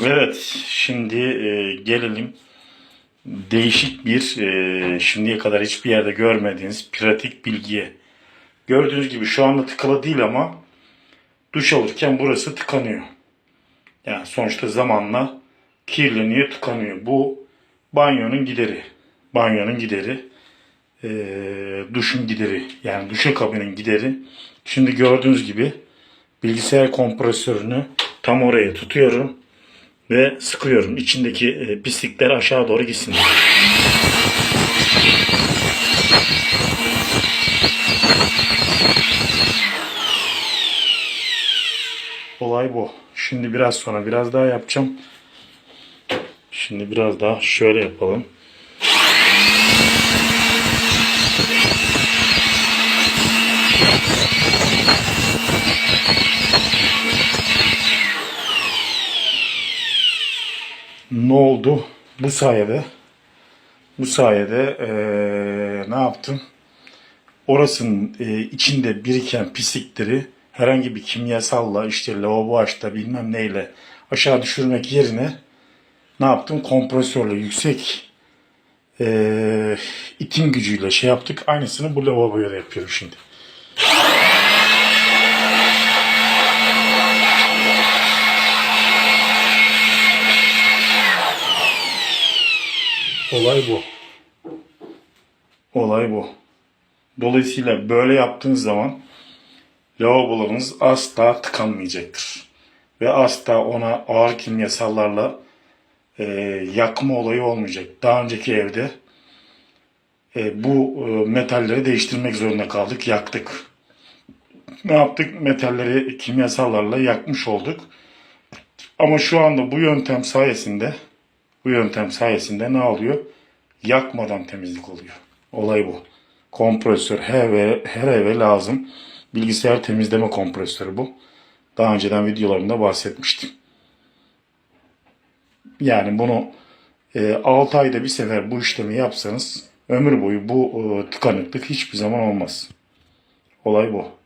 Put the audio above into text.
Evet, şimdi e, gelelim değişik bir e, şimdiye kadar hiçbir yerde görmediğiniz pratik bilgiye. Gördüğünüz gibi şu anda tıkalı değil ama duş alırken burası tıkanıyor. Yani sonuçta zamanla kirleniyor, tıkanıyor. Bu banyonun gideri. Banyonun gideri. E, duşun gideri. Yani duşakabinin gideri. Şimdi gördüğünüz gibi bilgisayar kompresörünü tam oraya tutuyorum ve sıkıyorum. İçindeki e, pislikler aşağı doğru gitsin. Olay bu. Şimdi biraz sonra biraz daha yapacağım. Şimdi biraz daha şöyle yapalım. Ne oldu? Bu sayede bu sayede eee, ne yaptım? Orasının eee, içinde biriken pislikleri herhangi bir kimyasalla işte lavabo açta bilmem neyle aşağı düşürmek yerine ne yaptım? Kompresörle yüksek eee itim gücüyle şey yaptık. Aynısını bu lavaboya da yapıyorum şimdi. Olay bu. Olay bu. Dolayısıyla böyle yaptığınız zaman lavabolarınız asla tıkanmayacaktır. Ve asla ona ağır kimyasallarla e, yakma olayı olmayacak. Daha önceki evde e, bu e, metalleri değiştirmek zorunda kaldık, yaktık. Ne yaptık? Metalleri kimyasallarla yakmış olduk. Ama şu anda bu yöntem sayesinde bu yöntem sayesinde ne oluyor? Yakmadan temizlik oluyor. Olay bu. Kompresör her eve, her eve lazım. Bilgisayar temizleme kompresörü bu. Daha önceden videolarımda bahsetmiştim. Yani bunu e, 6 ayda bir sefer bu işlemi yapsanız ömür boyu bu e, tıkanıklık hiçbir zaman olmaz. Olay bu.